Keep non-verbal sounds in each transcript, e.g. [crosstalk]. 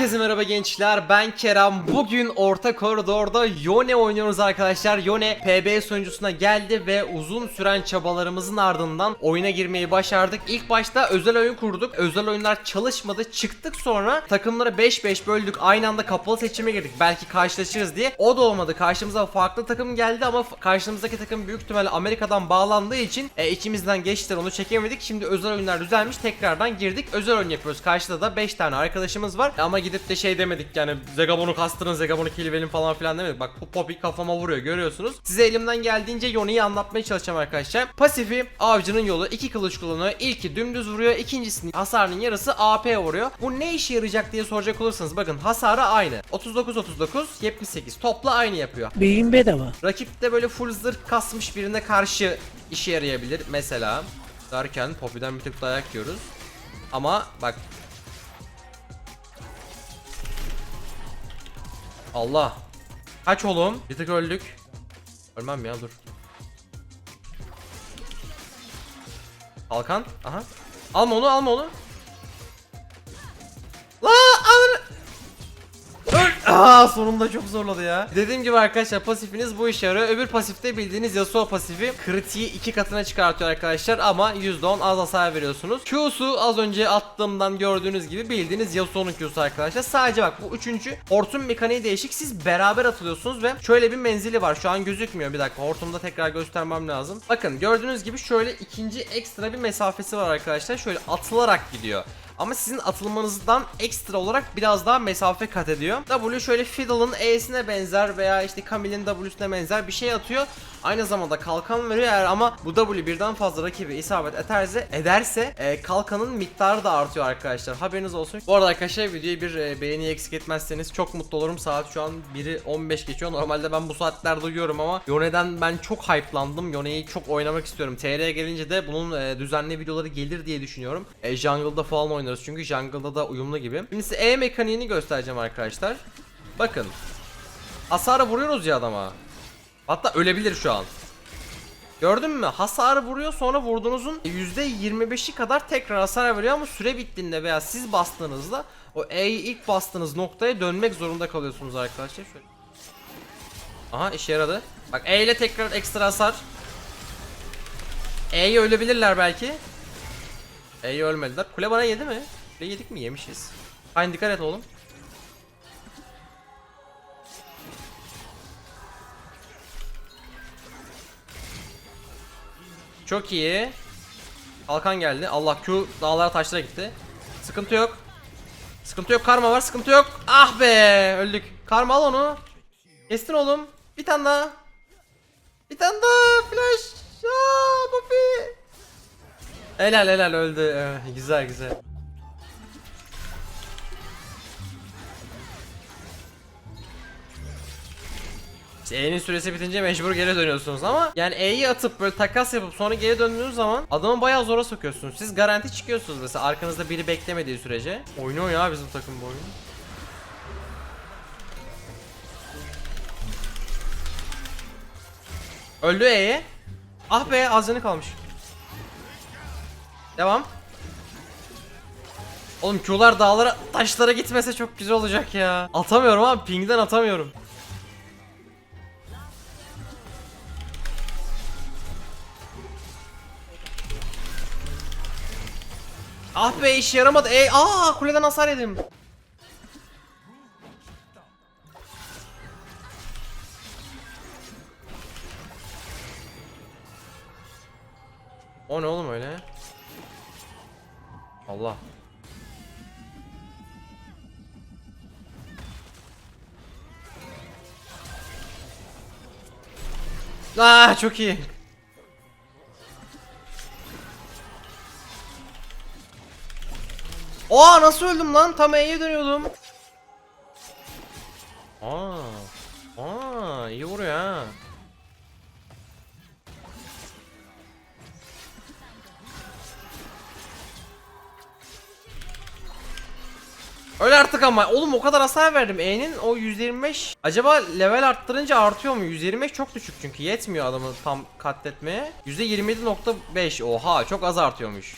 Herkese merhaba gençler ben Kerem. Bugün orta koridorda Yone oynuyoruz arkadaşlar. Yone PB sunucusuna geldi ve uzun süren çabalarımızın ardından oyuna girmeyi başardık. İlk başta özel oyun kurduk özel oyunlar çalışmadı. Çıktık sonra takımları 5-5 böldük aynı anda kapalı seçime girdik. Belki karşılaşırız diye. O da olmadı karşımıza farklı takım geldi ama karşımızdaki takım büyük ihtimalle Amerika'dan bağlandığı için e, içimizden geçtiler onu çekemedik. Şimdi özel oyunlar düzelmiş tekrardan girdik. Özel oyun yapıyoruz. Karşıda da 5 tane arkadaşımız var. Ama gidip de şey demedik yani Zegabon'u kastırın Zegabon'u killverin falan filan demedik bak bu Poppy kafama vuruyor görüyorsunuz size elimden geldiğince Yone'yi anlatmaya çalışacağım arkadaşlar pasifi avcının yolu iki kılıç kullanıyor ilki dümdüz vuruyor ikincisinin hasarının yarısı AP vuruyor bu ne işe yarayacak diye soracak olursanız bakın hasarı aynı 39 39 78 topla aynı yapıyor Beyin bedava. Rakipte böyle full zırh kasmış birine karşı işe yarayabilir mesela. Derken Poppy'den bir tık dayak yiyoruz. Ama bak. Allah. Kaç oğlum? Bir tık öldük. Ölmem ya dur. Kalkan. Aha. Alma onu alma onu. [laughs] Aa sonunda çok zorladı ya. Dediğim gibi arkadaşlar pasifiniz bu işe yarıyor. Öbür pasifte bildiğiniz Yasuo pasifi kritiği iki katına çıkartıyor arkadaşlar ama %10 az hasar veriyorsunuz. Q'su az önce attığımdan gördüğünüz gibi bildiğiniz Yasuo'nun Q'su arkadaşlar. Sadece bak bu üçüncü hortum mekaniği değişik. Siz beraber atılıyorsunuz ve şöyle bir menzili var. Şu an gözükmüyor. Bir dakika hortumda tekrar göstermem lazım. Bakın gördüğünüz gibi şöyle ikinci ekstra bir mesafesi var arkadaşlar. Şöyle atılarak gidiyor. Ama sizin atılmanızdan ekstra olarak biraz daha mesafe kat ediyor. W şöyle Fiddle'ın E'sine benzer veya işte Camille'in W'sine benzer bir şey atıyor. Aynı zamanda kalkan veriyor eğer ama bu W birden fazla rakibi isabet ederse, ederse e, kalkanın miktarı da artıyor arkadaşlar. Haberiniz olsun. Bu arada arkadaşlar videoyu bir e, beğeni eksik etmezseniz çok mutlu olurum. Saat şu an 1'i 15 geçiyor. Normalde ben bu saatlerde uyuyorum ama Yone'den ben çok hype'landım. Yone'yi çok oynamak istiyorum. TR'ye gelince de bunun e, düzenli videoları gelir diye düşünüyorum. E, jungle'da falan oynarız çünkü jungle'da da uyumlu gibi. Şimdi size E mekaniğini göstereceğim arkadaşlar. Bakın. Hasarı vuruyoruz ya adama. Hatta ölebilir şu an. Gördün mü? Hasarı vuruyor sonra vurduğunuzun %25'i kadar tekrar hasar veriyor ama süre bittiğinde veya siz bastığınızda o E'yi ilk bastığınız noktaya dönmek zorunda kalıyorsunuz arkadaşlar. Şöyle. Aha işe yaradı. Bak E ile tekrar ekstra hasar. E'yi ölebilirler belki. E'yi ölmediler. Kule bana yedi mi? Kule yedik mi? Yemişiz. Aynı dikkat et oğlum. Çok iyi. Kalkan geldi. Allah Q dağlara taşlara gitti. Sıkıntı yok. Sıkıntı yok. Karma var. Sıkıntı yok. Ah be. Öldük. Karma al onu. Kestin oğlum. Bir tane daha. Bir tane daha. Flash. Aa, Poppy. Helal helal öldü. Ee, güzel güzel. E'nin süresi bitince mecbur geri dönüyorsunuz ama yani E'yi atıp böyle takas yapıp sonra geri döndüğünüz zaman adamı bayağı zora sokuyorsunuz. Siz garanti çıkıyorsunuz mesela arkanızda biri beklemediği sürece. Oynuyor ya bizim takım bu oyunu. Öldü E'ye. Ah be az canı kalmış. Devam. Oğlum Q'lar dağlara taşlara gitmese çok güzel olacak ya. Atamıyorum abi pingden atamıyorum. Ah be iş yaramadı. Ey aa kuleden hasar yedim. O ne oğlum öyle? Allah. Aa çok iyi. Aa nasıl öldüm lan? Tam E'ye dönüyordum. Aa. Aa iyi vuruyor ha. Öyle artık ama oğlum o kadar hasar verdim E'nin o 125 Acaba level arttırınca artıyor mu? 125 çok düşük çünkü yetmiyor adamı tam katletmeye %27.5 oha çok az artıyormuş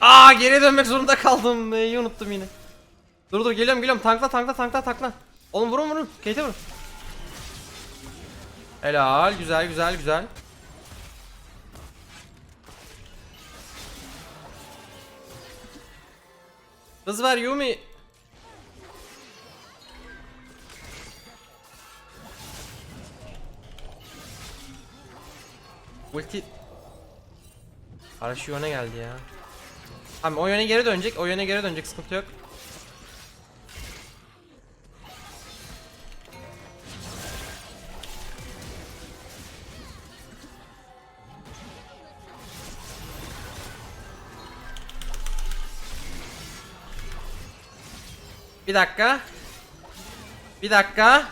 Aa geriye dönmek zorunda kaldım. Neyi unuttum yine. Dur dur geliyorum geliyorum. Tankla tankla tankla tankla. Oğlum vurun vurun. Kate'e vurun. Helal güzel güzel güzel. Hız ver Yumi. Ulti Ara şu yöne geldi ya. Abi o yöne geri dönecek. O yöne geri dönecek. Sıkıntı yok. Bir dakika. Bir dakika.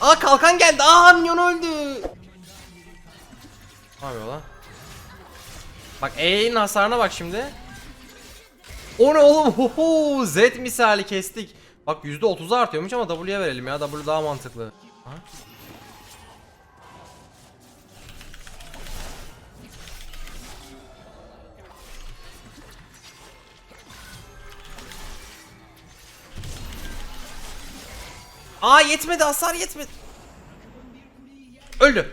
Aa kalkan geldi. Aa minyon öldü. Ne yapıyor lan? Bak E'nin hasarına bak şimdi. O ne oğlum? Hoho, Z misali kestik. Bak %30 artıyormuş ama W'ye verelim ya. W daha mantıklı. Ha? Aa yetmedi hasar yetmedi. Öldü.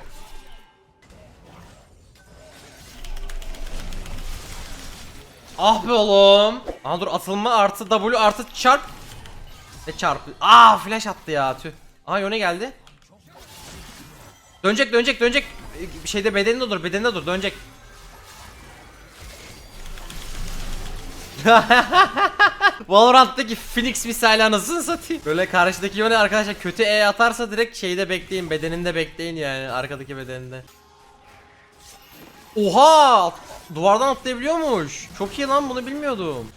Ah be oğlum. Aha dur atılma artı W artı çarp. Ne çarpı? Aa flash attı ya tüh. Aha yöne geldi. Dönecek dönecek dönecek. Bir şeyde bedeninde dur bedeninde dur dönecek. [laughs] Valorant'taki Phoenix misali anasını satayım. Böyle karşıdaki yöne arkadaşlar kötü E atarsa direkt şeyde bekleyin bedeninde bekleyin yani arkadaki bedeninde. Oha! Duvardan atlayabiliyormuş. Çok iyi lan bunu bilmiyordum.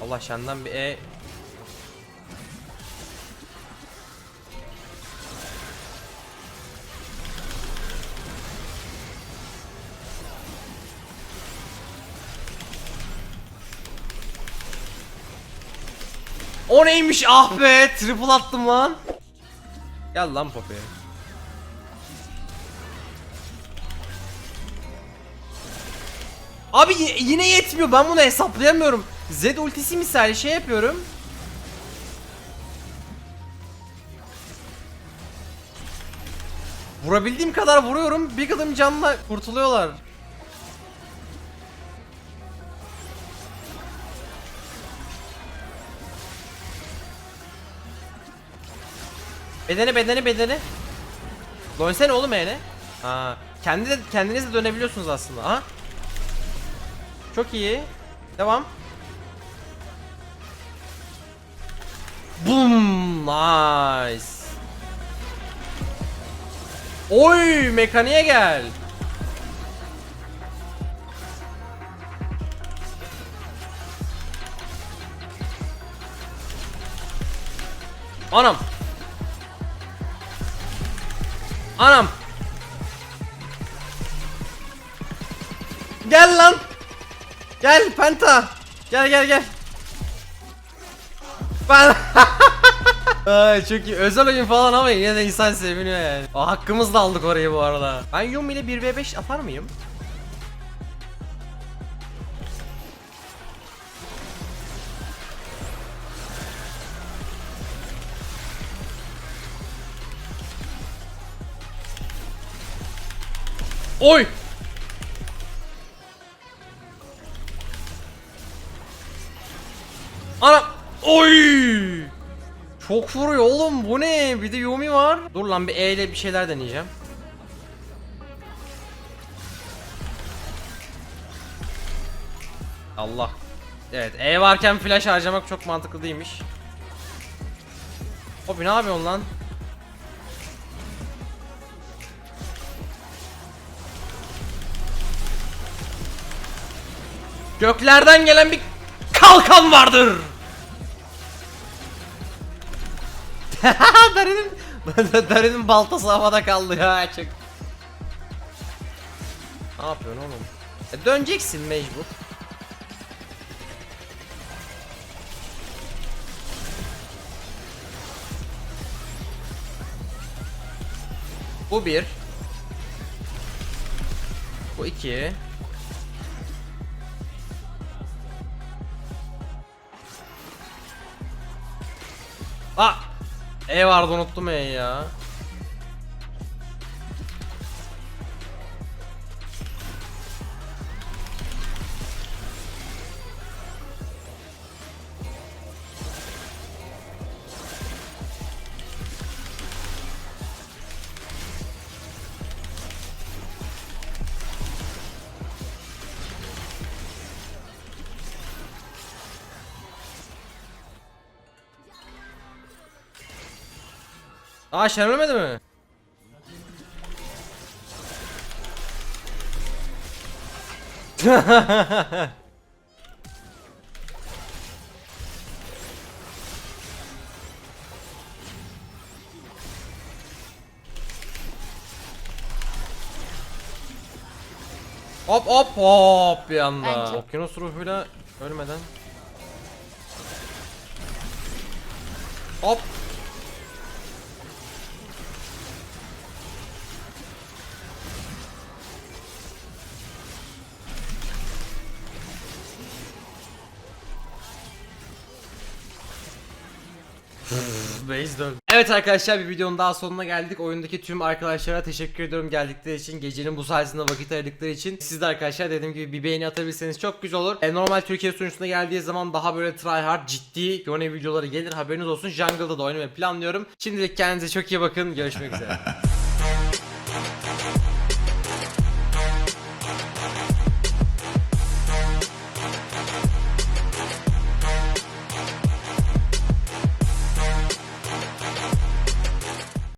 Allah senden bir E O neymiş ah be triple attım lan. Gel lan Poppy. Abi yine yetmiyor ben bunu hesaplayamıyorum. Z ultisi misali şey yapıyorum. Vurabildiğim kadar vuruyorum. Bir kadın canla kurtuluyorlar. Bedeni bedeni bedeni. Dönsene oğlum eğne. Ha, kendi de, kendiniz de dönebiliyorsunuz aslında. Ha? Çok iyi. Devam. Boom, nice. Oy, mekaniğe gel. Anam. Anam. Gel lan. Gel Penta. Gel gel gel. Ben [laughs] Ay çok iyi. Özel oyun falan ama yine de insan seviniyor yani. O hakkımızla aldık orayı bu arada. Ben Yumi ile 1v5 atar mıyım? Oy! Ana! Oy! Çok vuruyor oğlum bu ne? Bir de Yumi var. Dur lan bir E ile bir şeyler deneyeceğim. Allah. Evet E varken flash harcamak çok mantıklı değilmiş. Hobi ne yapıyorsun lan? Göklerden gelen bir kalkan vardır. [laughs] Darin'in [laughs] Darin'in baltası havada kaldı ya çok. Ne yapıyorsun oğlum? E, döneceksin mecbur. Bu bir. Bu iki. Ah! E vardı unuttum E ya. Aa Shen ölmedi mi? [laughs] hop hop hop bir anda. Bence- Okyanus ruhuyla ölmeden. Hop. Evet arkadaşlar bir videonun daha sonuna geldik. Oyundaki tüm arkadaşlara teşekkür ediyorum geldikleri için. Gecenin bu saatinde vakit ayırdıkları için. Siz de arkadaşlar dediğim gibi bir beğeni atabilirseniz çok güzel olur. E, normal Türkiye sunucusuna geldiği zaman daha böyle tryhard ciddi Yone videoları gelir haberiniz olsun. Jungle'da da oynamayı planlıyorum. Şimdilik kendinize çok iyi bakın. Görüşmek üzere. [laughs]